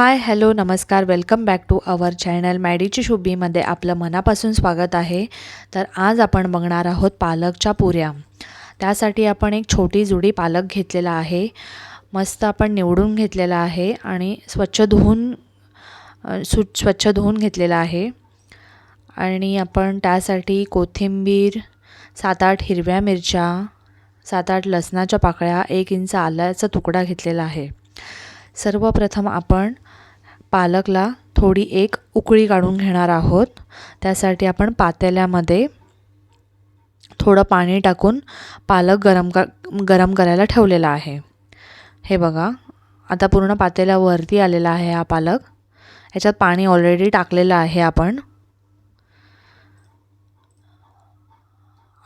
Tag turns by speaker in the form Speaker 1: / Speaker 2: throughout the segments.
Speaker 1: हाय hello नमस्कार. Welcome back to our channel मॅडीची शुभीमध्ये आपलं मनापासून स्वागत आहे. तर आज आपण बघणार आहोत पालकच्या पुऱ्या. त्यासाठी आपण एक छोटी जुडी पालक घेतलेला आहे. मस्त आपण निवडून घेतलेला आहे आणि स्वच्छ धुवून सु स्वच्छ धुवून घेतलेला आहे. आणि आपण त्यासाठी कोथिंबीर सात आठ हिरव्या मिरच्या सात आठ लसणाच्या पाकळ्या एक इंच आल्याचा तुकडा घेतलेला आहे. सर्वप्रथम आपण पालकला थोडी एक उकळी काढून घेणार आहोत. त्यासाठी आपण पातेल्यामध्ये थोडं पाणी टाकून पालक गरम का गरम करायला ठेवलेला आहे. हे बघा आता पूर्ण पातेल्यावरती आलेला आहे हा पालक. याच्यात पाणी ऑलरेडी टाकलेलं आहे आपण.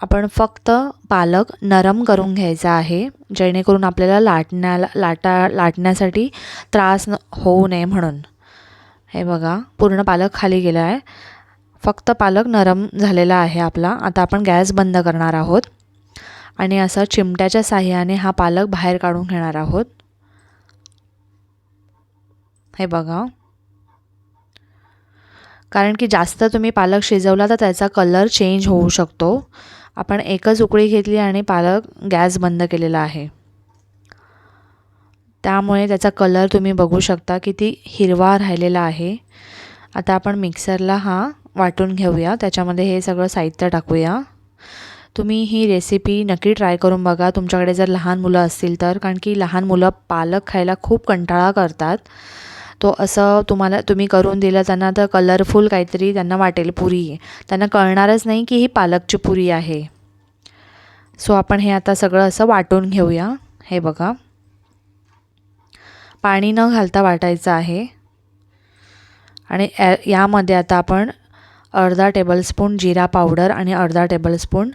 Speaker 1: आपण फक्त पालक नरम करून घ्यायचा आहे जेणेकरून आपल्याला लाटण्याला लाटा लाटण्यासाठी त्रास न होऊ नये म्हणून. हे बघा पूर्ण पालक खाली गेला आहे फक्त पालक नरम झालेला आहे आपला. आता आपण गॅस बंद करणार आहोत. आणि असं चिमट्याच्या साह्याने हा पालक बाहेर काढून घेणार आहोत. हे बघा. कारण की जास्त तुम्ही पालक शिजवला तर त्याचा कलर चेंज होऊ शकतो. आपण एकच उकळी घेतली आणि पालक गॅस बंद केलेला आहे. त्यामुळे त्याचा कलर तुम्ही बघू शकता किती हिरवा राहिलेला आहे. आता आपण मिक्सरला हा वाटून घेऊया. त्याच्यामध्ये हे सगळं साहित्य टाकूया. तुम्ही ही रेसिपी नक्की ट्राय करून बघा. तुमच्याकडे जर लहान मुलं असतील तर कारण की लहान मुलं पालक खायला खूप कंटाळा करतात. तो असं तुम्हाला तुम्ही करून दिलं त्यांना तर कलरफुल काहीतरी त्यांना वाटेल पुरी. त्यांना कळणारच नाही की ही पालकची पुरी आहे. सो आपण हे आता सगळं असं वाटून घेऊया. हे बघा. पाणी न घालता वाटायचं आहे. आणि यामध्ये आता आपण अर्धा टेबलस्पून जिरा पावडर आणि अर्धा टेबलस्पून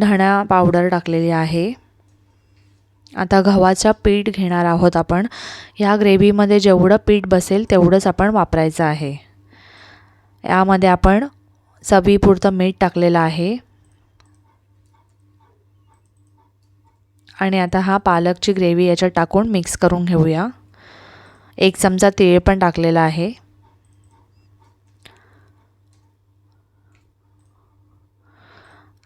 Speaker 1: धणा पावडर टाकलेली आहे. आता गव्हाचं पीठ घेणार आहोत आपण. ह्या ग्रेव्हीमध्ये जेवढं पीठ बसेल तेवढंच आपण वापरायचं आहे. यामध्ये आपण चवीपुरतं मीठ टाकलेलं आहे. आणि आता हा पालकची ग्रेव्ही याच्यात टाकून मिक्स करून घेऊया. एक चमचा तीळ पण टाकलेला आहे.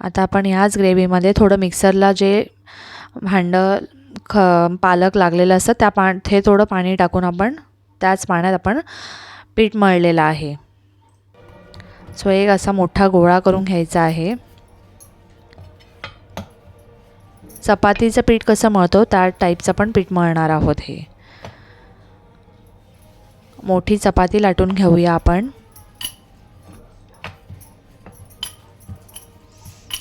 Speaker 1: आता आपण ह्याच ग्रेव्हीमध्ये थोडं मिक्सरला जे भांडं ख पालक लागलेलं असतं त्या पा ते थोडं पाणी टाकून आपण त्याच पाण्यात आपण पीठ मळलेलं आहे. सो एक असा मोठा गोळा करून घ्यायचा आहे. चपातीचं पीठ कसं मळतो त्या टाईपचं पण पीठ मळणार आहोत हे. मोठी चपाती लाटून घेऊया आपण.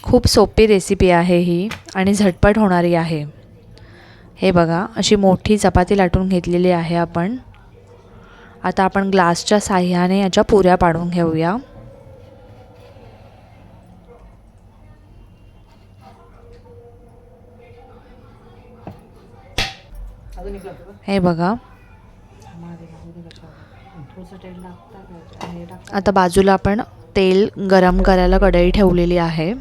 Speaker 1: खूप सोपी रेसिपी आहे ही आणि झटपट होणारी आहे. हे बघा अशी मोठी चपाती लाटून घेतलेली आहे आपण. आता आपण ग्लासच्या साह्याने याच्या पुऱ्या पाडून घेऊया. हे बघा आता बाजूला आपण तेल गरम करायला कढई ठेवलेली आहे.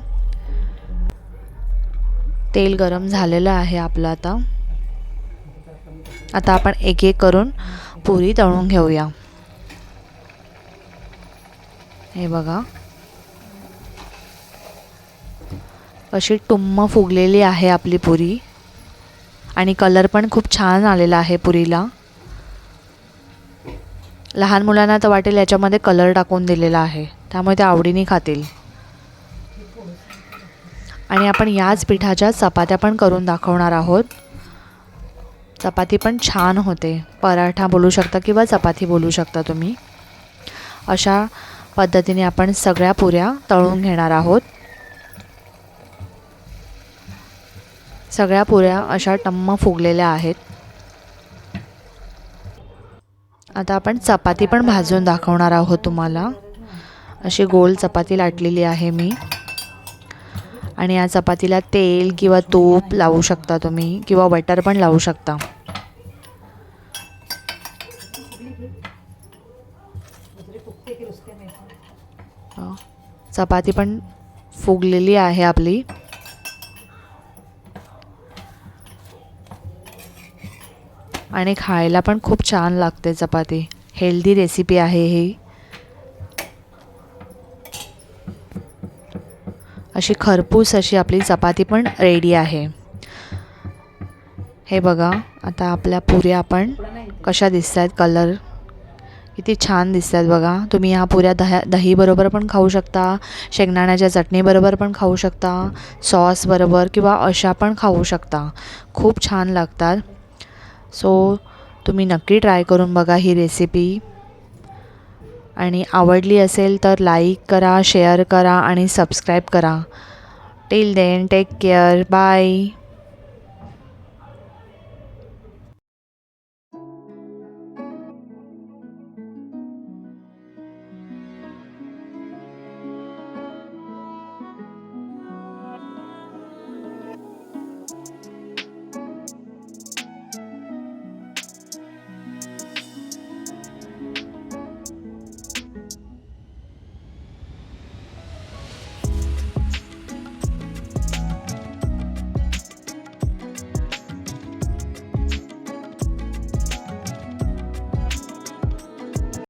Speaker 1: तेल गरम झालेलं आहे आपलं आता. आता आपण एक एक करून पुरी तळून घेऊया. हे बघा. अशी टुम्म फुगलेली आहे आपली पुरी. आणि कलर पण खूप छान आलेला आहे पुरीला. लहान मुलांना तर वाटेल याच्यामध्ये कलर टाकून दिलेला आहे. त्यामुळे ते आवडीने खातील. आणि आपण याच पिठाच्या चपात्या पण करून दाखवणार आहोत. चपाती पण छान होते. पराठा बोलू शकता किंवा चपाती बोलू शकता तुम्ही. अशा पद्धतीने आपण सगळ्या पुऱ्या तळून घेणार आहोत. सगळ्या पुऱ्या अशा टम्म फुगलेल्या आहेत. आता आपण चपाती पण भाजून दाखवणार आहोत तुम्हाला. अशी गोल चपाती लाटलेली आहे मी. आणि या चपातीला तेल किंवा तूप लावू शकता तुम्ही किंवा बटर पण लावू शकता. चपाती पण फुगलेली आहे आपली. आणि खायला पण खूप छान लागते चपाती. हेल्दी रेसिपी आहे ही. अशी खरपूस अशी आपली चपाती पण रेडी आहे. हे बघा आता आपल्या पुऱ्या आपण कशा दिसत आहेत कलर किती छान दिसत आहेत बघा. तुम्ही ह्या पुऱ्या दह्या दहीबरोबर पण खाऊ शकता शेंगदाण्याच्या चटणीबरोबर पण खाऊ शकता सॉसबरोबर किंवा अशा पण खाऊ शकता. खूप छान लागतात. सो तुम्ही नक्की ट्राय करून बघा ही रेसिपी आणि आवडली असेल तर लाईक करा शेअर करा आणि सबस्क्राईब करा. Till then take care bye